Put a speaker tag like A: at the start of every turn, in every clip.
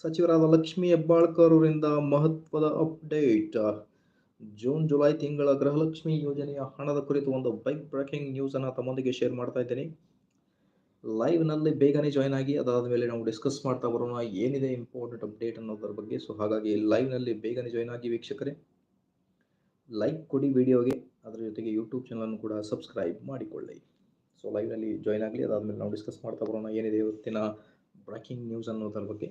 A: ಸಚಿವರಾದ ಲಕ್ಷ್ಮಿ ಹೆಬ್ಬಾಳ್ಕರ್ ಅವರಿಂದ ಮಹತ್ವದ ಅಪ್ಡೇಟ್. ಜೂನ್, ಜುಲೈ ತಿಂಗಳ ಗೃಹಲಕ್ಷ್ಮಿ ಯೋಜನೆಯ ಹಣದ ಕುರಿತು ಒಂದು ಬೈಕ್ ಬ್ರೇಕಿಂಗ್ ನ್ಯೂಸ್ ಅನ್ನ ತಮ್ಮೊಂದಿಗೆ ಶೇರ್ ಮಾಡ್ತಾ ಇದ್ದೀನಿ. ಲೈವ್ನಲ್ಲಿ ಬೇಗನೆ ಜಾಯ್ನ್ ಆಗಿ, ಅದಾದ ಮೇಲೆ ನಾವು ಡಿಸ್ಕಸ್ ಮಾಡ್ತಾ ಬರೋಣ, ಏನಿದೆ ಇಂಪಾರ್ಟೆಂಟ್ ಅಪ್ಡೇಟ್ ಅನ್ನೋದರ ಬಗ್ಗೆ. ಸೊ ಹಾಗಾಗಿ ಲೈವ್ನಲ್ಲಿ ಬೇಗನೆ ಜಾಯ್ನ್ ಆಗಿ ವೀಕ್ಷಕರೇ. ಲೈಕ್ ಕೊಡಿ ವಿಡಿಯೋಗೆ ಅದರ ಜೊತೆಗೆ ಯೂಟ್ಯೂಬ್ ಚಾನಲನ್ನು ಕೂಡ ಸಬ್ಸ್ಕ್ರೈಬ್ ಮಾಡಿಕೊಳ್ಳಿ. ಸೊ ಲೈವ್ನಲ್ಲಿ ಜಾಯ್ನ್ ಆಗಲಿ, ಅದಾದಮೇಲೆ ನಾವು ಡಿಸ್ಕಸ್ ಮಾಡ್ತಾ ಬರೋಣ, ಏನಿದೆ ಇವತ್ತಿನ ಬ್ರೇಕಿಂಗ್ ನ್ಯೂಸ್ ಅನ್ನೋದರ ಬಗ್ಗೆ.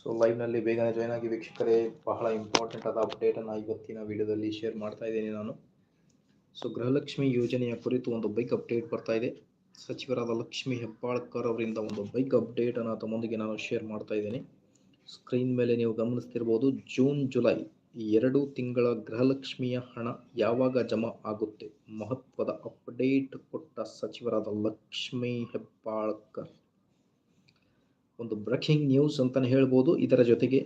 A: ಸೊ ಲೈವ್ನಲ್ಲಿ ಬೇಗನೆ ಜಾಯ್ನ್ ಆಗಿ ವೀಕ್ಷಕರೇ, ಬಹಳ ಇಂಪಾರ್ಟೆಂಟ್ ಆದ ಅಪ್ಡೇಟನ್ನು ಇವತ್ತಿನ ವಿಡಿಯೋದಲ್ಲಿ ಶೇರ್ ಮಾಡ್ತಾ ಇದ್ದೀನಿ ನಾನು. ಸೊ ಗೃಹಲಕ್ಷ್ಮಿ ಯೋಜನೆಯ ಕುರಿತು ಒಂದು ಬೈಕ್ ಅಪ್ಡೇಟ್ ಬರ್ತಾ ಇದೆ. ಸಚಿವರಾದ ಲಕ್ಷ್ಮಿ ಹೆಬ್ಬಾಳ್ಕರ್ ಅವರಿಂದ ಒಂದು ಬೈಕ್ ಅಪ್ಡೇಟನ್ನು ತಮ್ಮೊಂದಿಗೆ ನಾನು ಶೇರ್ ಮಾಡ್ತಾ ಇದ್ದೀನಿ. ಸ್ಕ್ರೀನ್ ಮೇಲೆ ನೀವು ಗಮನಿಸ್ತಿರ್ಬೋದು ಜೂನ್ ಜುಲೈ ಎರಡು ತಿಂಗಳ ಗೃಹಲಕ್ಷ್ಮಿಯ ಹಣ ಯಾವಾಗ ಜಮಾ ಆಗುತ್ತೆ? ಮಹತ್ವದ ಅಪ್ಡೇಟ್ ಕೊಟ್ಟ ಸಚಿವರಾದ ಲಕ್ಷ್ಮಿ ಹೆಬ್ಬಾಳ್ಕರ್. ಒಂದು ಬ್ರೇಕಿಂಗ್ ನ್ಯೂಸ್ ಅಂತಲೇ ಹೇಳ್ಬೋದು. ಇದರ ಜೊತೆಗೆ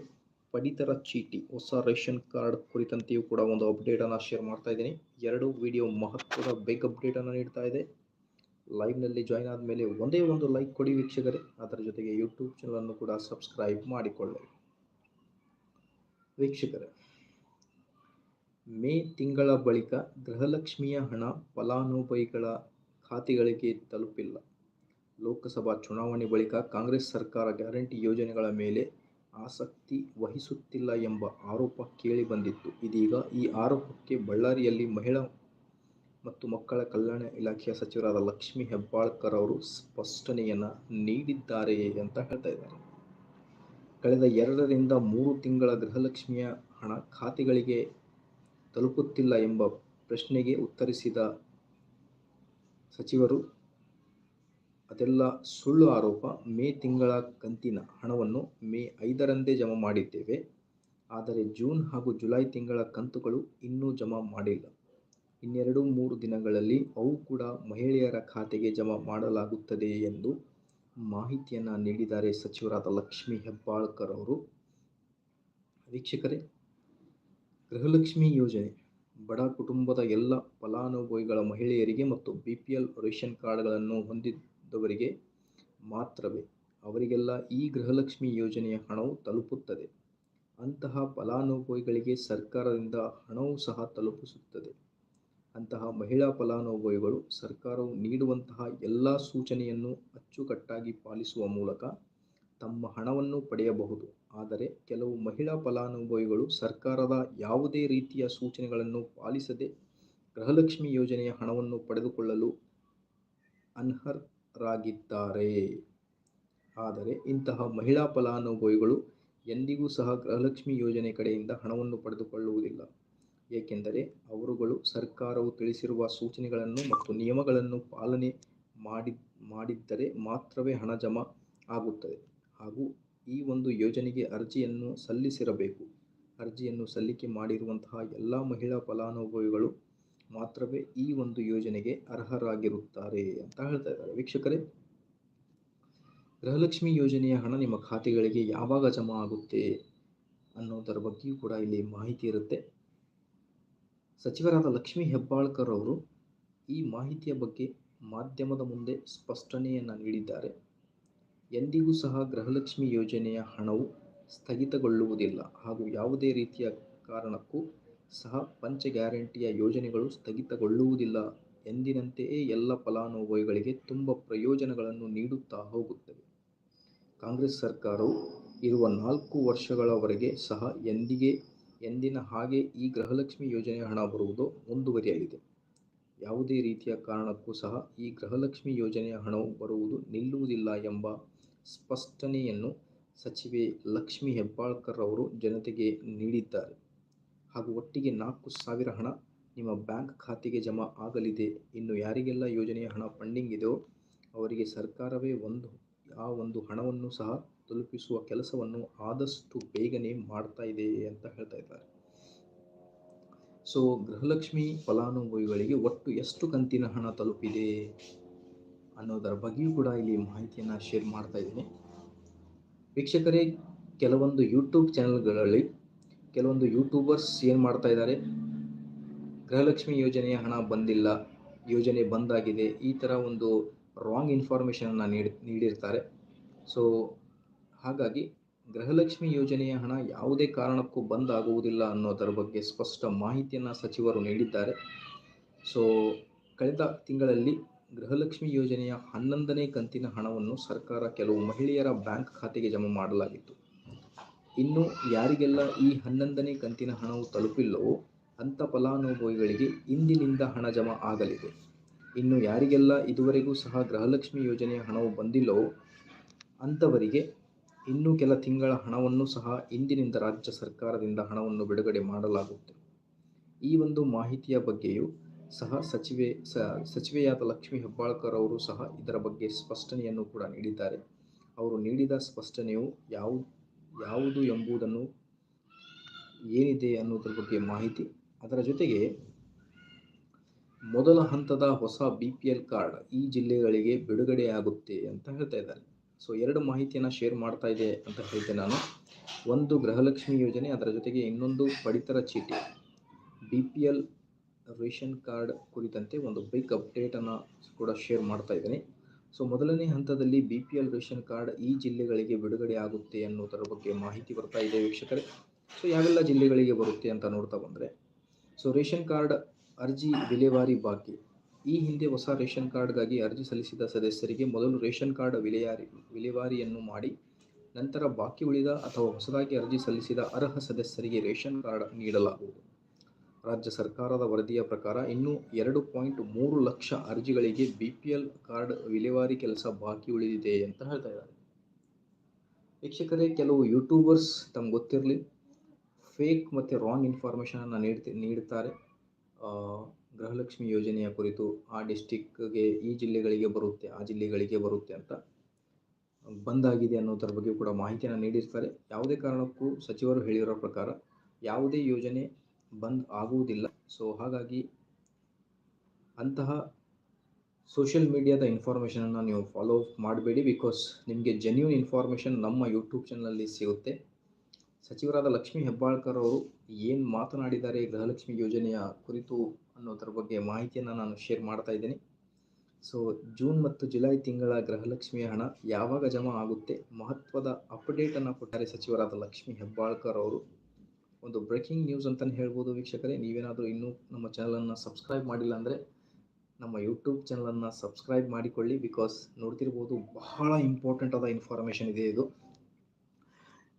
A: ಪಡಿತರ ಚೀಟಿ, ಹೊಸ ರೇಷನ್ ಕಾರ್ಡ್ ಕುರಿತಂತೆಯೂ ಕೂಡ ಒಂದು ಅಪ್ಡೇಟನ್ನು ಶೇರ್ ಮಾಡ್ತಾ ಇದ್ದೀನಿ. ಎರಡು ವಿಡಿಯೋ ಮಹತ್ವದ ಬಿಗ್ ಅಪ್ಡೇಟನ್ನು ನೀಡ್ತಾ ಇದೆ. ಲೈವ್ನಲ್ಲಿ ಜಾಯ್ನ್ ಆದಮೇಲೆ ಒಂದೇ ಒಂದು ಲೈಕ್ ಕೊಡಿ ವೀಕ್ಷಕರೇ. ಅದರ ಜೊತೆಗೆ ಯೂಟ್ಯೂಬ್ ಚಾನಲನ್ನು ಕೂಡ ಸಬ್ಸ್ಕ್ರೈಬ್ ಮಾಡಿಕೊಳ್ಳಿ. ವೀಕ್ಷಕರೇ, ಮೇ ತಿಂಗಳ ಬಳಿಕ ಗೃಹಲಕ್ಷ್ಮಿಯ ಹಣ ಫಲಾನುಭವಿಗಳ ಖಾತೆಗಳಿಗೆ ತಲುಪಿಲ್ಲ. ಲೋಕಸಭಾ ಚುನಾವಣೆ ಬಳಿಕ ಕಾಂಗ್ರೆಸ್ ಸರ್ಕಾರ ಗ್ಯಾರಂಟಿ ಯೋಜನೆಗಳ ಮೇಲೆ ಆಸಕ್ತಿ ವಹಿಸುತ್ತಿಲ್ಲ ಎಂಬ ಆರೋಪ ಕೇಳಿಬಂದಿತ್ತು ಇದೀಗ ಈ ಆರೋಪಕ್ಕೆ ಬಳ್ಳಾರಿಯಲ್ಲಿ ಮಹಿಳಾ ಮತ್ತು ಮಕ್ಕಳ ಕಲ್ಯಾಣ ಇಲಾಖೆಯ ಸಚಿವರಾದ ಲಕ್ಷ್ಮಿ ಹೆಬ್ಬಾಳ್ಕರ್ ಅವರು ಸ್ಪಷ್ಟನೆಯನ್ನು ನೀಡಿದ್ದಾರೆ ಅಂತ ಹೇಳ್ತಾ ಇದ್ದಾರೆ. ಕಳೆದ ಎರಡರಿಂದ ಮೂರು ತಿಂಗಳ ಗೃಹಲಕ್ಷ್ಮಿಯ ಹಣ ಖಾತೆಗಳಿಗೆ ತಲುಪುತ್ತಿಲ್ಲ ಎಂಬ ಪ್ರಶ್ನೆಗೆ ಉತ್ತರಿಸಿದ ಸಚಿವರು ಅದೆಲ್ಲ ಸುಳ್ಳು ಆರೋಪ ಮೇ ತಿಂಗಳ ಕಂತಿನ ಹಣವನ್ನು ಮೇ ಐದರಂದೇ ಜಮಾ ಮಾಡಿದ್ದೇವೆ. ಆದರೆ ಜೂನ್ ಹಾಗೂ ಜುಲೈ ತಿಂಗಳ ಕಂತುಗಳು ಇನ್ನೂ ಜಮಾ ಮಾಡಿಲ್ಲ. ಇನ್ನೆರಡು ಮೂರು ದಿನಗಳಲ್ಲಿ ಅವು ಕೂಡ ಮಹಿಳೆಯರ ಖಾತೆಗೆ ಜಮಾ ಮಾಡಲಾಗುತ್ತದೆ ಎಂದು ಮಾಹಿತಿಯನ್ನು ನೀಡಿದ್ದಾರೆ ಸಚಿವರಾದ ಲಕ್ಷ್ಮಿ ಹೆಬ್ಬಾಳ್ಕರ್ ಅವರು. ವೀಕ್ಷಕರೇ, ಗೃಹಲಕ್ಷ್ಮಿ ಯೋಜನೆ, ಬಡ ಕುಟುಂಬದ ಎಲ್ಲ ಫಲಾನುಭವಿಗಳ ಮಹಿಳೆಯರಿಗೆ ಮತ್ತು ಬಿ ಪಿ ಎಲ್ ರೇಷನ್ ಕಾರ್ಡ್ಗಳನ್ನು ಹೊಂದಿದ್ದವರಿಗೆ ಮಾತ್ರವೇ. ಅವರಿಗೆಲ್ಲ ಈ ಗೃಹಲಕ್ಷ್ಮಿ ಯೋಜನೆಯ ಹಣವು ತಲುಪುತ್ತದೆ. ಅಂತಹ ಫಲಾನುಭವಿಗಳಿಗೆ ಸರ್ಕಾರದಿಂದ ಹಣವೂ ಸಹ ತಲುಪಿಸುತ್ತದೆ. ಅಂತಹ ಮಹಿಳಾ ಫಲಾನುಭವಿಗಳು ಸರ್ಕಾರವು ನೀಡುವಂತಹ ಎಲ್ಲ ಸೂಚನೆಯನ್ನು ಅಚ್ಚುಕಟ್ಟಾಗಿ ಪಾಲಿಸುವ ಮೂಲಕ ತಮ್ಮ ಹಣವನ್ನು ಪಡೆಯಬಹುದು. ಆದರೆ ಕೆಲವು ಮಹಿಳಾ ಫಲಾನುಭವಿಗಳು ಸರ್ಕಾರದ ಯಾವುದೇ ರೀತಿಯ ಸೂಚನೆಗಳನ್ನು ಪಾಲಿಸದೆ ಗೃಹಲಕ್ಷ್ಮಿ ಯೋಜನೆಯ ಹಣವನ್ನು ಪಡೆದುಕೊಳ್ಳಲು ಅನರ್ಹರಾಗಿದ್ದಾರೆ ಆದರೆ ಇಂತಹ ಮಹಿಳಾ ಫಲಾನುಭವಿಗಳು ಎಂದಿಗೂ ಸಹ ಗೃಹಲಕ್ಷ್ಮಿ ಯೋಜನೆ ಕಡೆಯಿಂದ ಹಣವನ್ನು ಪಡೆದುಕೊಳ್ಳುವುದಿಲ್ಲ. ಏಕೆಂದರೆ ಅವರುಗಳು ಸರ್ಕಾರವು ತಿಳಿಸಿರುವ ಸೂಚನೆಗಳನ್ನು ಮತ್ತು ನಿಯಮಗಳನ್ನು ಪಾಲನೆ ಮಾಡಿ, ಮಾಡಿದ್ದರೆ ಮಾತ್ರವೇ ಹಣ ಜಮಾ ಆಗುತ್ತದೆ. ಹಾಗೂ ಈ ಒಂದು ಯೋಜನೆಗೆ ಅರ್ಜಿಯನ್ನು ಸಲ್ಲಿಸಿರಬೇಕು. ಅರ್ಜಿಯನ್ನು ಸಲ್ಲಿಕೆ ಮಾಡಿರುವಂತಹ ಎಲ್ಲ ಮಹಿಳಾ ಫಲಾನುಭವಿಗಳು ಮಾತ್ರವೇ ಈ ಒಂದು ಯೋಜನೆಗೆ ಅರ್ಹರಾಗಿರುತ್ತಾರೆ ಅಂತ ಹೇಳ್ತಾ ಇದ್ದಾರೆ. ವೀಕ್ಷಕರೇ, ಗೃಹಲಕ್ಷ್ಮಿ ಯೋಜನೆಯ ಹಣ ನಿಮ್ಮ ಖಾತೆಗಳಿಗೆ ಯಾವಾಗ ಜಮಾ ಆಗುತ್ತೆ ಅನ್ನೋದರ ಬಗ್ಗೆಯೂ ಕೂಡ ಇಲ್ಲಿ ಮಾಹಿತಿ ಇರುತ್ತೆ. ಸಚಿವರಾದ ಲಕ್ಷ್ಮೀ ಹೆಬ್ಬಾಳ್ಕರ್ ಅವರು ಈ ಮಾಹಿತಿಯ ಬಗ್ಗೆ ಮಾಧ್ಯಮದ ಮುಂದೆ ಸ್ಪಷ್ಟನೆಯನ್ನು ನೀಡಿದ್ದಾರೆ. ಎಂದಿಗೂ ಸಹ ಗೃಹಲಕ್ಷ್ಮಿ ಯೋಜನೆಯ ಹಣವು ಸ್ಥಗಿತಗೊಳ್ಳುವುದಿಲ್ಲ ಹಾಗೂ ಯಾವುದೇ ರೀತಿಯ ಕಾರಣಕ್ಕೂ ಸಹ ಪಂಚ ಗ್ಯಾರಂಟಿಯ ಯೋಜನೆಗಳು ಸ್ಥಗಿತಗೊಳ್ಳುವುದಿಲ್ಲ. ಎಂದಿನಂತೆಯೇ ಎಲ್ಲ ಫಲಾನುಭವಿಗಳಿಗೆ ತುಂಬ ಪ್ರಯೋಜನಗಳನ್ನು ನೀಡುತ್ತಾ ಹೋಗುತ್ತವೆ. ಕಾಂಗ್ರೆಸ್ ಸರ್ಕಾರವು ಇರುವ ನಾಲ್ಕು ವರ್ಷಗಳವರೆಗೆ ಸಹ ಎಂದಿಗೆ, ಎಂದಿನ ಹಾಗೆ ಈ ಗೃಹಲಕ್ಷ್ಮಿ ಯೋಜನೆಯ ಹಣ ಬರುವುದು ಮುಂದುವರಿಯಲಿದೆ. ಯಾವುದೇ ರೀತಿಯ ಕಾರಣಕ್ಕೂ ಸಹ ಈ ಗೃಹಲಕ್ಷ್ಮಿ ಯೋಜನೆಯ ಹಣವು ಬರುವುದು ನಿಲ್ಲುವುದಿಲ್ಲ ಎಂಬ ಸ್ಪಷ್ಟನೆಯನ್ನು ಸಚಿವೆ ಲಕ್ಷ್ಮಿ ಹೆಬ್ಬಾಳ್ಕರ್ ಅವರು ಜನತೆಗೆ ನೀಡಿದ್ದಾರೆ. ಹಾಗೂ ಒಟ್ಟಿಗೆ ನಾಲ್ಕು ಸಾವಿರ ಹಣ ನಿಮ್ಮ ಬ್ಯಾಂಕ್ ಖಾತೆಗೆ ಜಮಾ ಆಗಲಿದೆ. ಇನ್ನು ಯಾರಿಗೆಲ್ಲ ಯೋಜನೆಯ ಹಣ ಫಂಡಿಂಗ್ ಇದೆಯೋ ಅವರಿಗೆ ಸರ್ಕಾರವೇ ಒಂದು, ಆ ಒಂದು ಹಣವನ್ನು ಸಹ ತಲುಪಿಸುವ ಕೆಲಸವನ್ನು ಆದಷ್ಟು ಬೇಗನೆ ಮಾಡ್ತಾ ಇದೆ ಅಂತ ಹೇಳ್ತಾ ಇದ್ದಾರೆ. ಸೊ, ಗೃಹಲಕ್ಷ್ಮಿ ಫಲಾನುಭವಿಗಳಿಗೆ ಒಟ್ಟು ಎಷ್ಟು ಕಂತಿನ ಹಣ ತಲುಪಿದೆ ಅನ್ನೋದರ ಬಗ್ಗೆಯೂ ಕೂಡ ಇಲ್ಲಿ ಮಾಹಿತಿಯನ್ನು ಶೇರ್ ಮಾಡ್ತಾ ಇದ್ದೀನಿ. ವೀಕ್ಷಕರೇ, ಕೆಲವೊಂದು ಯೂಟ್ಯೂಬ್ ಚಾನಲ್ಗಳಲ್ಲಿ ಕೆಲವೊಂದು ಯೂಟ್ಯೂಬರ್ಸ್ ಏನು ಮಾಡ್ತಾ ಇದ್ದಾರೆ? ಗೃಹಲಕ್ಷ್ಮಿ ಯೋಜನೆಯ ಹಣ ಬಂದಿಲ್ಲ, ಯೋಜನೆ ಬಂದಾಗಿದೆ ಈ ಥರ ಒಂದು ರಾಂಗ್ ಇನ್ಫಾರ್ಮೇಷನನ್ನು ನೀಡಿ, ನೀಡಿರ್ತಾರೆ. ಸೊ ಹಾಗಾಗಿ ಗೃಹಲಕ್ಷ್ಮಿ ಯೋಜನೆಯ ಹಣ ಯಾವುದೇ ಕಾರಣಕ್ಕೂ ಬಂದ್ ಆಗುವುದಿಲ್ಲ ಅನ್ನೋದರ ಬಗ್ಗೆ ಸ್ಪಷ್ಟ ಮಾಹಿತಿಯನ್ನು ಸಚಿವರು ನೀಡಿದ್ದಾರೆ. ಸೊ ಕಳೆದ ತಿಂಗಳಲ್ಲಿ ಗೃಹಲಕ್ಷ್ಮಿ ಯೋಜನೆಯ ಹನ್ನೊಂದನೇ ಕಂತಿನ ಹಣವನ್ನು ಸರ್ಕಾರ ಕೆಲವು ಮಹಿಳೆಯರ ಬ್ಯಾಂಕ್ ಖಾತೆಗೆ ಜಮಾ ಮಾಡಲಾಗಿತ್ತು. ಇನ್ನು ಯಾರಿಗೆಲ್ಲ ಈ ಹನ್ನೊಂದನೇ ಕಂತಿನ ಹಣವು ತಲುಪಿಲ್ಲವೋ ಅಂಥ ಫಲಾನುಭವಿಗಳಿಗೆ ಇಂದಿನಿಂದ ಹಣ ಜಮಾ ಆಗಲಿದೆ. ಇನ್ನು ಯಾರಿಗೆಲ್ಲ ಇದುವರೆಗೂ ಸಹ ಗೃಹಲಕ್ಷ್ಮಿ ಯೋಜನೆಯ ಹಣವು ಬಂದಿಲ್ಲವೋ ಅಂಥವರಿಗೆ ಇನ್ನೂ ಕೆಲ ತಿಂಗಳ ಹಣವನ್ನು ಸಹ ಇಂದಿನಿಂದ ರಾಜ್ಯ ಸರ್ಕಾರದಿಂದ ಹಣವನ್ನು ಬಿಡುಗಡೆ ಮಾಡಲಾಗುತ್ತದೆ ಈ ಒಂದು ಮಾಹಿತಿಯ ಬಗ್ಗೆಯೂ ಸಹ ಸಚಿವೆ ಸ, ಸಚಿವೆಯಾದ ಲಕ್ಷ್ಮೀ ಹೆಬ್ಬಾಳ್ಕರ್ ಅವರು ಸಹ ಇದರ ಬಗ್ಗೆ ಸ್ಪಷ್ಟನೆಯನ್ನು ಕೂಡ ನೀಡಿದ್ದಾರೆ. ಅವರು ನೀಡಿದ ಸ್ಪಷ್ಟನೆಯು ಯಾವ ಯಾವುದು ಎಂಬುದನ್ನು ಏನಿದೆ ಅನ್ನೋದ್ರ ಬಗ್ಗೆ ಮಾಹಿತಿ. ಅದರ ಜೊತೆಗೆ ಮೊದಲ ಹಂತದ ಹೊಸ ಬಿ ಪಿ ಎಲ್ ಕಾರ್ಡ್ ಈ ಜಿಲ್ಲೆಗಳಿಗೆ ಬಿಡುಗಡೆಯಾಗುತ್ತೆ ಅಂತ ಹೇಳ್ತಾ ಇದ್ದಾರೆ. ಸೊ ಎರಡು ಮಾಹಿತಿಯನ್ನು ಶೇರ್ ಮಾಡ್ತಾ ಇದೆ ಅಂತ ಹೇಳ್ತೇನೆ ನಾನು. ಒಂದು ಗೃಹಲಕ್ಷ್ಮಿ ಯೋಜನೆ, ಅದರ ಜೊತೆಗೆ ಇನ್ನೊಂದು ಪಡಿತರ ಚೀಟಿ. B P L ration card ಕುರಿತಂತೆ ಒಂದು ಬಿಗ್ ಅಪ್ಡೇಟನ್ನು ಕೂಡ ಶೇರ್ ಮಾಡ್ತಾ ಇದ್ದೀನಿ. ಸೊ ಮೊದಲನೇ ಹಂತದಲ್ಲಿ B P L ration card ಈ ಜಿಲ್ಲೆಗಳಿಗೆ ಬಿಡುಗಡೆ ಆಗುತ್ತೆ ಅನ್ನೋದರ ಬಗ್ಗೆ ಮಾಹಿತಿ ಬರ್ತಾ ಇದೆ ವೀಕ್ಷಕರೇ. ಸೊ ಯಾವೆಲ್ಲ ಜಿಲ್ಲೆಗಳಿಗೆ ಬರುತ್ತೆ ಅಂತ ನೋಡ್ತಾ ಬಂದರೆ, ಸೊ ರೇಷನ್ ಕಾರ್ಡ್ ಅರ್ಜಿ ವಿಲೇವಾರಿ ಬಾಕಿ. ಈ ಹಿಂದೆ ಹೊಸ ರೇಷನ್ ಕಾರ್ಡ್ಗಾಗಿ ಅರ್ಜಿ ಸಲ್ಲಿಸಿದ ಸದಸ್ಯರಿಗೆ ಮೊದಲು ರೇಷನ್ ಕಾರ್ಡ್ ವಿಲೇವಾರಿ ವಿಲೇವಾರಿಯನ್ನು ಮಾಡಿ, ನಂತರ ಬಾಕಿ ಉಳಿದ ಅಥವಾ ಹೊಸದಾಗಿ ಅರ್ಜಿ ಸಲ್ಲಿಸಿದ ಅರ್ಹ ಸದಸ್ಯರಿಗೆ ರೇಷನ್ ಕಾರ್ಡ್ ನೀಡಲಾಗುವುದು. ರಾಜ್ಯ ಸರ್ಕಾರದ ವರದಿಯ ಪ್ರಕಾರ ಇನ್ನೂ ಎರಡು ಪಾಯಿಂಟ್ ಮೂರು ಲಕ್ಷ ಅರ್ಜಿಗಳಿಗೆ ಬಿ ಪಿ ಎಲ್ ಕಾರ್ಡ್ ವಿಲೇವಾರಿ ಕೆಲಸ ಬಾಕಿ ಉಳಿದಿದೆ ಅಂತ ಹೇಳ್ತಾ ಇದ್ದಾರೆ. ವೀಕ್ಷಕರೇ, ಕೆಲವು ಯೂಟ್ಯೂಬರ್ಸ್ ತಮ್ಗೆ ಗೊತ್ತಿರಲಿ ಫೇಕ್ ಮತ್ತು ರಾಂಗ್ ಇನ್ಫಾರ್ಮೇಷನನ್ನು ನೀಡ್ತಿ ನೀಡುತ್ತಾರೆ ಗೃಹಲಕ್ಷ್ಮಿ ಯೋಜನೆಯ ಕುರಿತು ಆ ಡಿಸ್ಟಿಕ್ಗೆ ಈ ಜಿಲ್ಲೆಗಳಿಗೆ ಬರುತ್ತೆ, ಆ ಜಿಲ್ಲೆಗಳಿಗೆ ಬರುತ್ತೆ ಅಂತ ಬಂದಾಗಿದೆ ಅನ್ನೋದ್ರ ಬಗ್ಗೆ ಕೂಡ ಮಾಹಿತಿಯನ್ನು ನೀಡಿರ್ತಾರೆ. ಯಾವುದೇ ಕಾರಣಕ್ಕೂ ಸಚಿವರು ಹೇಳಿರೋ ಪ್ರಕಾರ ಯಾವುದೇ ಯೋಜನೆ ಬಂದ್ ಆಗುವುದಿಲ್ಲ. ಸೊ ಹಾಗಾಗಿ ಅಂತಹ ಸೋಷಿಯಲ್ ಮೀಡಿಯಾದ ಇನ್ಫಾರ್ಮೇಷನನ್ನು ನೀವು ಫಾಲೋ ಮಾಡಬೇಡಿ ಬಿಕಾಸ್ ನಿಮಗೆ ಜೆನ್ಯೂನ್ ಇನ್ಫಾರ್ಮೇಷನ್ ನಮ್ಮ ಯೂಟ್ಯೂಬ್ ಚಾನಲಲ್ಲಿ ಸಿಗುತ್ತೆ. ಸಚಿವರಾದ ಲಕ್ಷ್ಮೀ ಹೆಬ್ಬಾಳ್ಕರ್ ಅವರು ಏನು ಮಾತನಾಡಿದ್ದಾರೆ ಗೃಹಲಕ್ಷ್ಮಿ ಯೋಜನೆಯ ಕುರಿತು ಅನ್ನೋದರ ಬಗ್ಗೆ ಮಾಹಿತಿಯನ್ನು ನಾನು ಶೇರ್ ಮಾಡ್ತಾ ಇದ್ದೀನಿ. ಸೊ ಜೂನ್ ಮತ್ತು ಜುಲೈ ತಿಂಗಳ ಗೃಹಲಕ್ಷ್ಮಿಯ ಹಣ ಯಾವಾಗ ಜಮಾ ಆಗುತ್ತೆ ಮಹತ್ವದ ಅಪ್ಡೇಟನ್ನು ಕೊಟ್ಟಾರೆ ಸಚಿವರಾದ ಲಕ್ಷ್ಮೀ ಹೆಬ್ಬಾಳ್ಕರ್ ಅವರು. ಒಂದು ಬ್ರೇಕಿಂಗ್ ನ್ಯೂಸ್ ಅಂತಲೇ ಹೇಳ್ಬೋದು ವೀಕ್ಷಕರೇ. ನೀವೇನಾದರೂ ಇನ್ನೂ ನಮ್ಮ ಚಾನಲನ್ನು ಸಬ್ಸ್ಕ್ರೈಬ್ ಮಾಡಿಲ್ಲ ಅಂದರೆ ನಮ್ಮ ಯೂಟ್ಯೂಬ್ ಚಾನಲನ್ನು ಸಬ್ಸ್ಕ್ರೈಬ್ ಮಾಡಿಕೊಳ್ಳಿ ಬಿಕಾಸ್ ನೋಡ್ತಿರ್ಬೋದು ಬಹಳ ಇಂಪಾರ್ಟೆಂಟ್ ಆದ ಇನ್ಫಾರ್ಮೇಷನ್ ಇದೆ ಇದು.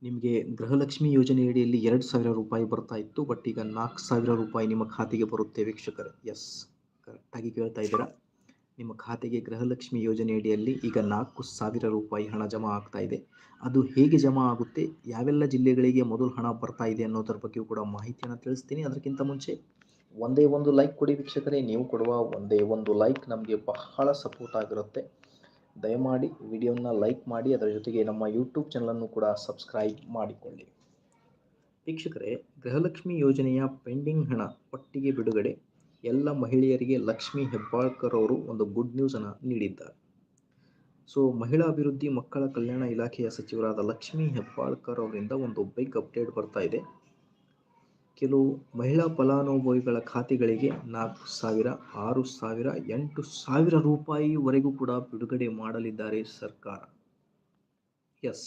A: ನಿಮಗೆ ಗೃಹಲಕ್ಷ್ಮಿ ಯೋಜನೆಯಡಿಯಲ್ಲಿ ಎರಡು ಸಾವಿರ ರೂಪಾಯಿ ಬರ್ತಾ ಇತ್ತು ಬಟ್ ಈಗ ನಾಲ್ಕು ಸಾವಿರ ರೂಪಾಯಿ ನಿಮ್ಮ ಖಾತೆಗೆ ಬರುತ್ತೆ ವೀಕ್ಷಕರೇ. ಎಸ್ ಕರೆಕ್ಟಾಗಿ ಕೇಳ್ತಾ ಇದ್ದೀರಾ? ನಿಮ್ಮ ಖಾತೆಗೆ ಗೃಹಲಕ್ಷ್ಮಿ ಯೋಜನೆಯಡಿಯಲ್ಲಿ ಈಗ ನಾಲ್ಕು ಸಾವಿರ ರೂಪಾಯಿ ಹಣ ಜಮಾ ಆಗ್ತಾ ಇದೆ. ಅದು ಹೇಗೆ ಜಮಾ ಆಗುತ್ತೆ, ಯಾವೆಲ್ಲ ಜಿಲ್ಲೆಗಳಿಗೆ ಮೊದಲು ಹಣ ಬರ್ತಾ ಇದೆ ಅನ್ನೋದ್ರ ಬಗ್ಗೆಯೂ ಕೂಡ ಮಾಹಿತಿಯನ್ನು ತಿಳಿಸ್ತೀನಿ. ಅದಕ್ಕಿಂತ ಮುಂಚೆ ಒಂದೇ ಒಂದು ಲೈಕ್ ಕೊಡಿ ವೀಕ್ಷಕರೇ. ನೀವು ಕೊಡುವ ಒಂದೇ ಒಂದು ಲೈಕ್ ನಮಗೆ ಬಹಳ ಸಪೋರ್ಟ್ ಆಗಿರುತ್ತೆ. ದಯಮಾಡಿ ವಿಡಿಯೋನ ಲೈಕ್ ಮಾಡಿ, ಅದರ ಜೊತೆಗೆ ನಮ್ಮ ಯೂಟ್ಯೂಬ್ ಚಾನಲನ್ನು ಕೂಡ ಸಬ್ಸ್ಕ್ರೈಬ್ ಮಾಡಿಕೊಳ್ಳಿ. ವೀಕ್ಷಕರೇ, ಗೃಹಲಕ್ಷ್ಮಿ ಯೋಜನೆಯ ಪೆಂಡಿಂಗ್ ಹಣ ಒಟ್ಟಿಗೆ ಬಿಡುಗಡೆ ಎಲ್ಲ ಮಹಿಳೆಯರಿಗೆ ಲಕ್ಷ್ಮಿ ಹೆಬ್ಬಾಳ್ಕರ್ ಅವರು ಒಂದು ಗುಡ್ ನ್ಯೂಸನ್ನು ನೀಡಿದ್ದಾರೆ. ಸೊ ಮಹಿಳಾ ಅಭಿವೃದ್ಧಿ ಮಕ್ಕಳ ಕಲ್ಯಾಣ ಇಲಾಖೆಯ ಸಚಿವರಾದ ಲಕ್ಷ್ಮಿ ಹೆಬ್ಬಾಳ್ಕರ್ ಅವರಿಂದ ಒಂದು ಬಿಗ್ ಅಪ್ಡೇಟ್ ಬರ್ತಾ ಇದೆ. ಕೆಲವು ಮಹಿಳಾ ಫಲಾನುಭವಿಗಳ ಖಾತೆಗಳಿಗೆ ನಾಲ್ಕು ಸಾವಿರ, ಆರು ಸಾವಿರ, ಎಂಟು ಸಾವಿರ ರೂಪಾಯಿವರೆಗೂ ಕೂಡ ಬಿಡುಗಡೆ ಮಾಡಲಿದ್ದಾರೆ ಸರ್ಕಾರ. ಎಸ್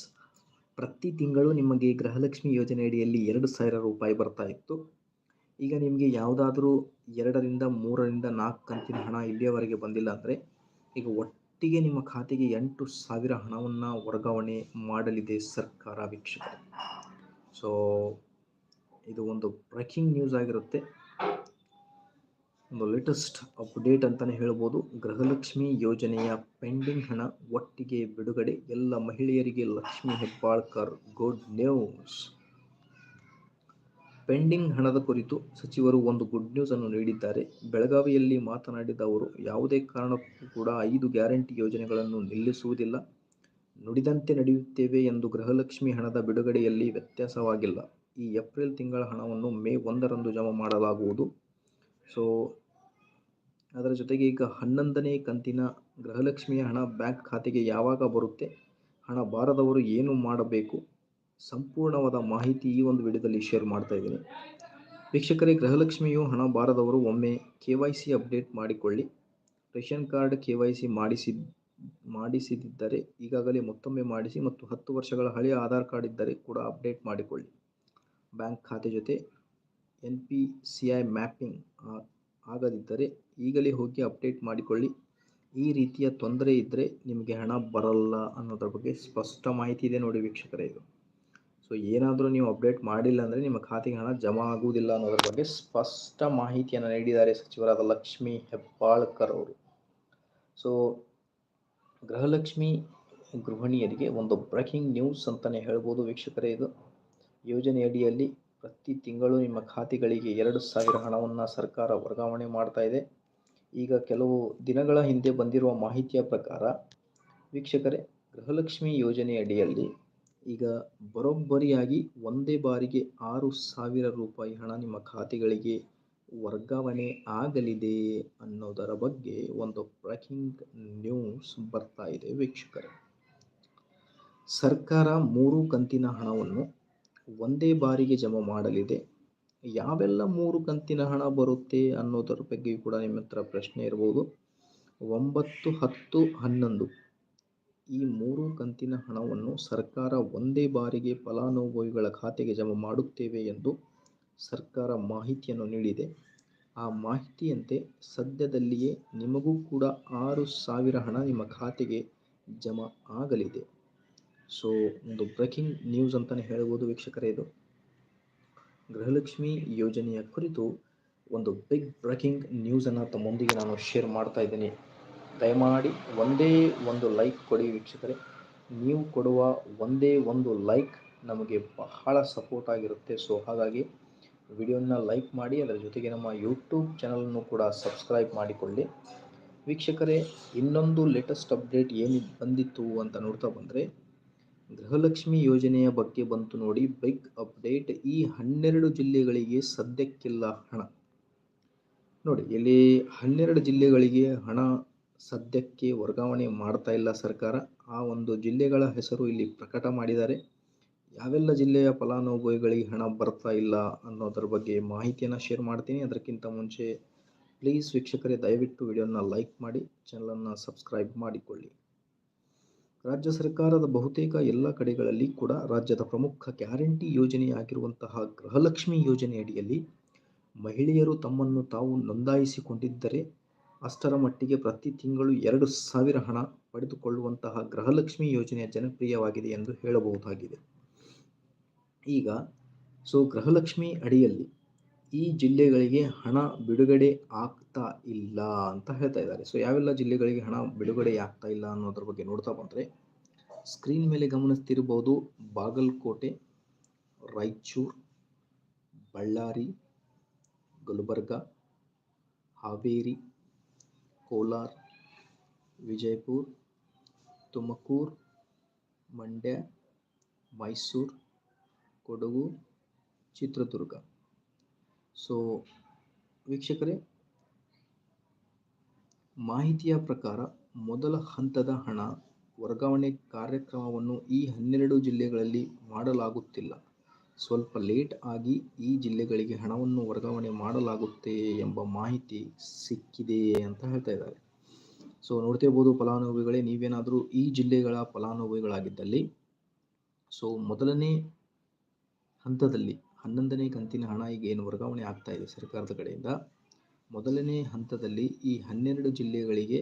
A: ಪ್ರತಿ ತಿಂಗಳು ನಿಮಗೆ ಗೃಹಲಕ್ಷ್ಮಿ ಯೋಜನೆಯಡಿಯಲ್ಲಿ ಎರಡು ಸಾವಿರ ರೂಪಾಯಿ ಬರ್ತಾ ಇತ್ತು. ಈಗ ನಿಮಗೆ ಯಾವುದಾದ್ರೂ ಎರಡರಿಂದ ಮೂರರಿಂದ ನಾಲ್ಕು ಕಂತಿನ ಹಣ ಇಲ್ಲಿಯವರೆಗೆ ಬಂದಿಲ್ಲ ಅಂದರೆ, ಈಗ ಒಟ್ಟಿಗೆ ನಿಮ್ಮ ಖಾತೆಗೆ ಎಂಟು ಸಾವಿರ ಹಣವನ್ನು ವರ್ಗಾವಣೆ ಮಾಡಲಿದೆ ಸರ್ಕಾರ ವೀಕ್ಷಕರು. ಸೊ ಇದು ಒಂದು ಬ್ರೇಕಿಂಗ್ ನ್ಯೂಸ್ ಆಗಿರುತ್ತೆ. ಒಂದು ಲೇಟೆಸ್ಟ್ ಅಪ್ಡೇಟ್ ಅಂತಲೇ ಹೇಳ್ಬೋದು. ಗೃಹಲಕ್ಷ್ಮಿ ಯೋಜನೆಯ ಪೆಂಡಿಂಗ್ ಹಣ ಒಟ್ಟಿಗೆ ಬಿಡುಗಡೆ. ಎಲ್ಲ ಮಹಿಳೆಯರಿಗೆ Lakshmi Hebbalkar good news pending ಹಣದ ಕುರಿತು ಸಚಿವರು ಒಂದು ಗುಡ್ ನ್ಯೂಸ್ ಅನ್ನು ನೀಡಿದ್ದಾರೆ. ಬೆಳಗಾವಿಯಲ್ಲಿ ಮಾತನಾಡಿದ ಅವರು, ಯಾವುದೇ ಕಾರಣಕ್ಕೂ ಕೂಡ ಐದು ಗ್ಯಾರಂಟಿ ಯೋಜನೆಗಳನ್ನು ನಿಲ್ಲಿಸುವುದಿಲ್ಲ. ನುಡಿದಂತೆ ನಡೆಯುತ್ತೇವೆ ಎಂದು ಗೃಹಲಕ್ಷ್ಮಿ ಹಣದ ಬಿಡುಗಡೆಯಲ್ಲಿ ವ್ಯತ್ಯಾಸವಾಗಿಲ್ಲ. ಈ ಏಪ್ರಿಲ್ ತಿಂಗಳ ಹಣವನ್ನು ಮೇ ಒಂದರಂದು ಜಮಾ ಮಾಡಲಾಗುವುದು. ಸೊ, ಅದರ ಜೊತೆಗೆ ಈಗ ಹನ್ನೊಂದನೇ ಕಂತಿನ ಗೃಹಲಕ್ಷ್ಮಿಯ ಹಣ ಬ್ಯಾಂಕ್ ಖಾತೆಗೆ ಯಾವಾಗ ಬರುತ್ತೆ? ಹಣ ಬಾರದವರು ಏನು ಮಾಡಬೇಕು? ಸಂಪೂರ್ಣವಾದ ಮಾಹಿತಿ ಈ ಒಂದು ವಿಡಿಯೋದಲ್ಲಿ ಶೇರ್ ಮಾಡ್ತಾ ಇದ್ದೀನಿ. ವೀಕ್ಷಕರೇ, ಗೃಹಲಕ್ಷ್ಮಿಯು ಹಣ ಬಾರದವರು ಒಮ್ಮೆ ಕೆ ವೈ ಸಿ ಅಪ್ಡೇಟ್ ಮಾಡಿಕೊಳ್ಳಿ. Ration card K Y C ಮಾಡಿಸಿ ಮಾಡಿಸಿದ್ದರೆ ಈಗಾಗಲೇ ಮತ್ತೊಮ್ಮೆ ಮಾಡಿಸಿ ಮತ್ತು ಹತ್ತು ವರ್ಷಗಳ ಹಳೆಯ ಆಧಾರ್ ಕಾರ್ಡ್ ಇದ್ದರೆ ಕೂಡ ಅಪ್ಡೇಟ್ ಮಾಡಿಕೊಳ್ಳಿ. ಬ್ಯಾಂಕ್ ಖಾತೆ ಜೊತೆ N P C I mapping ಆಗದಿದ್ದರೆ ಈಗಲೇ ಹೋಗಿ ಅಪ್ಡೇಟ್ ಮಾಡಿಕೊಳ್ಳಿ. ಈ ರೀತಿಯ ತೊಂದರೆ ಇದ್ದರೆ ನಿಮಗೆ ಹಣ ಬರಲ್ಲ ಅನ್ನೋದ್ರ ಬಗ್ಗೆ ಸ್ಪಷ್ಟ ಮಾಹಿತಿ ಇದೆ ನೋಡಿ ವೀಕ್ಷಕರೇ ಇದು. ಸೊ ಏನಾದರೂ ನೀವು ಅಪ್ಡೇಟ್ ಮಾಡಿಲ್ಲ ಅಂದರೆ ನಿಮ್ಮ ಖಾತೆಗೆ ಹಣ ಜಮಾ ಆಗುವುದಿಲ್ಲ ಅನ್ನೋದ್ರ ಬಗ್ಗೆ ಸ್ಪಷ್ಟ ಮಾಹಿತಿಯನ್ನು ನೀಡಿದ್ದಾರೆ ಸಚಿವರಾದ ಲಕ್ಷ್ಮಿ ಹೆಬ್ಬಾಳ್ಕರ್ ಅವರು. ಸೊ ಗೃಹಲಕ್ಷ್ಮಿ ಗೃಹಿಣಿಯರಿಗೆ ಒಂದು ಬ್ರೇಕಿಂಗ್ ನ್ಯೂಸ್ ಅಂತಲೇ ಹೇಳ್ಬೋದು ವೀಕ್ಷಕರೇ ಇದು. ಯೋಜನೆಯಡಿಯಲ್ಲಿ ಪ್ರತಿ ತಿಂಗಳು ನಿಮ್ಮ ಖಾತೆಗಳಿಗೆ ಎರಡು ಸಾವಿರ ಹಣವನ್ನು ಸರ್ಕಾರ ವರ್ಗಾವಣೆ ಮಾಡ್ತಾ ಇದೆ. ಈಗ ಕೆಲವು ದಿನಗಳ ಹಿಂದೆ ಬಂದಿರುವ ಮಾಹಿತಿಯ ಪ್ರಕಾರ ವೀಕ್ಷಕರೇ, ಗೃಹಲಕ್ಷ್ಮಿ ಯೋಜನೆಯಡಿಯಲ್ಲಿ ಈಗ ಬರೋಬ್ಬರಿಯಾಗಿ ಒಂದೇ ಬಾರಿಗೆ ಆರು ಸಾವಿರ ರೂಪಾಯಿ ಹಣ ನಿಮ್ಮ ಖಾತೆಗಳಿಗೆ ವರ್ಗಾವಣೆ ಆಗಲಿದೆ ಅನ್ನೋದರ ಬಗ್ಗೆ ಒಂದು ಬ್ರೇಕಿಂಗ್ ನ್ಯೂಸ್ ಬರ್ತಾ ಇದೆ ವೀಕ್ಷಕರೇ. ಸರ್ಕಾರ ಮೂರು ಕಂತಿನ ಹಣವನ್ನು ಒಂದೇ ಬಾರಿಗೆ ಜಮಾ ಮಾಡಲಿದೆ. ಯಾವೆಲ್ಲ ಮೂರು ಕಂತಿನ ಹಣ ಬರುತ್ತೆ ಅನ್ನೋದರ ಬಗ್ಗೆಯೂ ಕೂಡ ನಿಮ್ಮ ಹತ್ರ ಪ್ರಶ್ನೆ ಇರ್ಬೋದು. ಒಂಬತ್ತು, ಹತ್ತು, ಹನ್ನೊಂದು ಈ ಮೂರು ಕಂತಿನ ಹಣವನ್ನು ಸರ್ಕಾರ ಒಂದೇ ಬಾರಿಗೆ ಫಲಾನುಭವಿಗಳ ಖಾತೆಗೆ ಜಮಾ ಮಾಡುತ್ತೇವೆ ಎಂದು ಸರ್ಕಾರ ಮಾಹಿತಿಯನ್ನು ನೀಡಿದೆ. ಆ ಮಾಹಿತಿಯಂತೆ ಸದ್ಯದಲ್ಲಿಯೇ ನಿಮಗೂ ಕೂಡ ಆರು ಸಾವಿರ ಹಣ ನಿಮ್ಮ ಖಾತೆಗೆ ಜಮಾ ಆಗಲಿದೆ. ಸೊ, ಒಂದು ಬ್ರೇಕಿಂಗ್ ನ್ಯೂಸ್ ಅಂತಲೇ ಹೇಳ್ಬೋದು ವೀಕ್ಷಕರೇ ಇದು. ಗೃಹಲಕ್ಷ್ಮಿ ಯೋಜನೆಯ ಕುರಿತು ಒಂದು ಬಿಗ್ ಬ್ರೇಕಿಂಗ್ ನ್ಯೂಸನ್ನು ತಮ್ಮೊಂದಿಗೆ ನಾನು ಶೇರ್ ಮಾಡ್ತಾ ಇದ್ದೀನಿ. ದಯಮಾಡಿ ಒಂದೇ ಒಂದು ಲೈಕ್ ಕೊಡಿ ವೀಕ್ಷಕರೇ. ನೀವು ಕೊಡುವ ಒಂದೇ ಒಂದು ಲೈಕ್ ನಮಗೆ ಬಹಳ ಸಪೋರ್ಟ್ ಆಗಿರುತ್ತೆ. ಸೊ ಹಾಗಾಗಿ ವಿಡಿಯೋನ ಲೈಕ್ ಮಾಡಿ, ಅದರ ಜೊತೆಗೆ ನಮ್ಮ ಯೂಟ್ಯೂಬ್ ಚಾನಲನ್ನು ಕೂಡ ಸಬ್ಸ್ಕ್ರೈಬ್ ಮಾಡಿಕೊಳ್ಳಿ. ವೀಕ್ಷಕರೇ, ಇನ್ನೊಂದು ಲೇಟೆಸ್ಟ್ ಅಪ್ಡೇಟ್ ಏನು ಬಂದಿತ್ತು ಅಂತ ನೋಡ್ತಾ ಬಂದರೆ, ಗೃಹಲಕ್ಷ್ಮಿ ಯೋಜನೆಯ ಬಗ್ಗೆ ಬಂತು ನೋಡಿ. ಬಿಗ್ ಅಪ್ಡೇಟ್ ಈ ಹನ್ನೆರಡು ಜಿಲ್ಲೆಗಳಿಗೆ ಸದ್ಯಕ್ಕಿಲ್ಲ ಹಣ. ನೋಡಿ, ಇಲ್ಲಿ ಹನ್ನೆರಡು ಜಿಲ್ಲೆಗಳಿಗೆ ಹಣ ಸದ್ಯಕ್ಕೆ ವರ್ಗಾವಣೆ ಮಾಡ್ತಾ ಇಲ್ಲ ಸರ್ಕಾರ. ಆ ಒಂದು ಜಿಲ್ಲೆಗಳ ಹೆಸರು ಇಲ್ಲಿ ಪ್ರಕಟ ಮಾಡಿದ್ದಾರೆ. ಯಾವೆಲ್ಲ ಜಿಲ್ಲೆಯ ಫಲಾನುಭವಿಗಳಿಗೆ ಹಣ ಬರ್ತಾ ಇಲ್ಲ ಅನ್ನೋದ್ರ ಬಗ್ಗೆ ಮಾಹಿತಿಯನ್ನು ಶೇರ್ ಮಾಡ್ತೀನಿ. ಅದಕ್ಕಿಂತ ಮುಂಚೆ ಪ್ಲೀಸ್ ವೀಕ್ಷಕರೇ, ದಯವಿಟ್ಟು ವಿಡಿಯೋನ ಲೈಕ್ ಮಾಡಿ ಚಾನಲನ್ನು ಸಬ್ಸ್ಕ್ರೈಬ್ ಮಾಡಿಕೊಳ್ಳಿ. ರಾಜ್ಯ ಸರ್ಕಾರದ ಬಹುತೇಕ ಎಲ್ಲ ಕಡೆಗಳಲ್ಲಿ ಕೂಡ ರಾಜ್ಯದ ಪ್ರಮುಖ ಗ್ಯಾರಂಟಿ ಯೋಜನೆಯಾಗಿರುವಂತಹ ಗೃಹಲಕ್ಷ್ಮಿ ಯೋಜನೆಯಡಿಯಲ್ಲಿ ಮಹಿಳೆಯರು ತಮ್ಮನ್ನು ತಾವು ನೋಂದಾಯಿಸಿಕೊಂಡಿದ್ದರೆ ಅಷ್ಟರ ಮಟ್ಟಿಗೆ ಪ್ರತಿ ತಿಂಗಳು ಎರಡು ಸಾವಿರ ಹಣ ಪಡೆದುಕೊಳ್ಳುವಂತಹ ಗೃಹಲಕ್ಷ್ಮಿ ಯೋಜನೆಯ ಜನಪ್ರಿಯವಾಗಿದೆ ಎಂದು ಹೇಳಬಹುದಾಗಿದೆ. ಈಗ, ಸೊ ಗೃಹಲಕ್ಷ್ಮಿ ಅಡಿಯಲ್ಲಿ ಈ ಜಿಲ್ಲೆಗಳಿಗೆ ಹಣ ಬಿಡುಗಡೆ ಆಗ್ತಾ ಇಲ್ಲ ಅಂತ ಹೇಳ್ತಾ ಇದ್ದಾರೆ. ಸೊ ಯಾವೆಲ್ಲ ಜಿಲ್ಲೆಗಳಿಗೆ ಹಣ ಬಿಡುಗಡೆ ಆಗ್ತಾ ಇಲ್ಲ ಅನ್ನೋದ್ರ ಬಗ್ಗೆ ನೋಡ್ತಾ ಬಂದರೆ, ಸ್ಕ್ರೀನ್ ಮೇಲೆ ಗಮನಿಸ್ತಿರ್ಬೋದು ಬಾಗಲಕೋಟೆ, ರಾಯಚೂರು, ಬಳ್ಳಾರಿ, ಗುಲ್ಬರ್ಗ, ಹಾವೇರಿ ಕೋಲಾರ, ವಿಜಯಪುರ, ತುಮಕೂರು, ಮಂಡ್ಯ, ಮೈಸೂರು, ಕೊಡಗು, ಚಿತ್ರದುರ್ಗ. ಸೊ ವೀಕ್ಷಕರೇ, ಮಾಹಿತಿಯ ಪ್ರಕಾರ ಮೊದಲ ಹಂತದ ಹಣ ವರ್ಗಾವಣೆ ಕಾರ್ಯಕ್ರಮವನ್ನು ಈ ಹನ್ನೆರಡು ಜಿಲ್ಲೆಗಳಲ್ಲಿ ಮಾಡಲಾಗುತ್ತಿಲ್ಲ. ಸ್ವಲ್ಪ ಲೇಟ್ ಆಗಿ ಈ ಜಿಲ್ಲೆಗಳಿಗೆ ಹಣವನ್ನು ವರ್ಗಾವಣೆ ಮಾಡಲಾಗುತ್ತೆ ಎಂಬ ಮಾಹಿತಿ ಸಿಕ್ಕಿದೆ ಅಂತ ಹೇಳ್ತಾ ಇದ್ದಾರೆ. ಸೊ ನೋಡ್ತಿರ್ಬೋದು ಫಲಾನುಭವಿಗಳೇ, ನೀವೇನಾದರೂ ಈ ಜಿಲ್ಲೆಗಳ ಫಲಾನುಭವಿಗಳಾಗಿದ್ದಲ್ಲಿ ಸೊ ಮೊದಲನೇ ಹಂತದಲ್ಲಿ ಹನ್ನೊಂದನೇ ಕಂತಿನ ಹಣ ಈಗ ಏನು ವರ್ಗಾವಣೆ ಆಗ್ತಾ ಇದೆ ಸರ್ಕಾರದ ಕಡೆಯಿಂದ. ಮೊದಲನೇ ಹಂತದಲ್ಲಿ ಈ ಹನ್ನೆರಡು ಜಿಲ್ಲೆಗಳಿಗೆ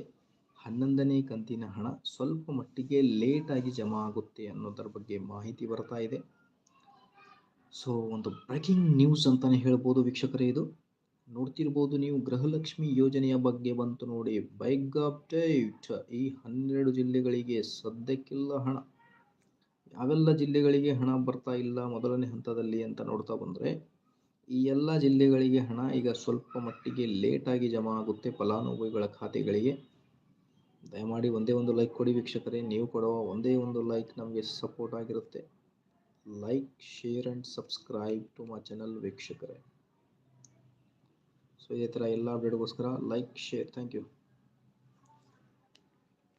A: ಹನ್ನೊಂದನೇ ಕಂತಿನ ಹಣ ಸ್ವಲ್ಪ ಮಟ್ಟಿಗೆ ಲೇಟಾಗಿ ಜಮಾ ಆಗುತ್ತೆ ಅನ್ನೋದರ ಬಗ್ಗೆ ಮಾಹಿತಿ ಬರ್ತಾ ಇದೆ. ಸೊ ಒಂದು ಬ್ರೇಕಿಂಗ್ ನ್ಯೂಸ್ ಅಂತಲೇ ಹೇಳ್ಬೋದು ವೀಕ್ಷಕರೇ ಇದು. ನೋಡ್ತಿರ್ಬೋದು ನೀವು ಗೃಹಲಕ್ಷ್ಮಿ ಯೋಜನೆಯ ಬಗ್ಗೆ ಬಂತು ನೋಡಿ. ಬೈಕ್ ಅಪ್ಡೇಟ್ ಈ ಹನ್ನೆರಡು ಜಿಲ್ಲೆಗಳಿಗೆ ಸದ್ಯಕ್ಕಿಲ್ಲ ಹಣ. ಯಾವೆಲ್ಲ ಜಿಲ್ಲೆಗಳಿಗೆ ಹಣ ಬರ್ತಾ ಇಲ್ಲ ಮೊದಲನೇ ಹಂತದಲ್ಲಿ ಅಂತ ನೋಡ್ತಾ ಬಂದರೆ, ಈ ಎಲ್ಲ ಜಿಲ್ಲೆಗಳಿಗೆ ಹಣ ಈಗ ಸ್ವಲ್ಪ ಮಟ್ಟಿಗೆ ಲೇಟಾಗಿ ಜಮಾ ಆಗುತ್ತೆ ಫಲಾನುಭವಿಗಳ ಖಾತೆಗಳಿಗೆ. ದಯಮಾಡಿ ಒಂದೇ ಒಂದು ಲೈಕ್ ಕೊಡಿ ವೀಕ್ಷಕರೇ. ನೀವು ಕೊಡುವ ಒಂದೇ ಒಂದು ಲೈಕ್ ನಮಗೆ ಸಪೋರ್ಟ್ ಆಗಿರುತ್ತೆ. Like share and subscribe to my channel ವೀಕ್ಷಕರೇ ಸೊ ಇದೇ ಥರ ಎಲ್ಲ ಅಪ್ಡೇಟ್ಗೋಸ್ಕರ ಲೈಕ್ ಶೇರ್ ಥ್ಯಾಂಕ್ ಯು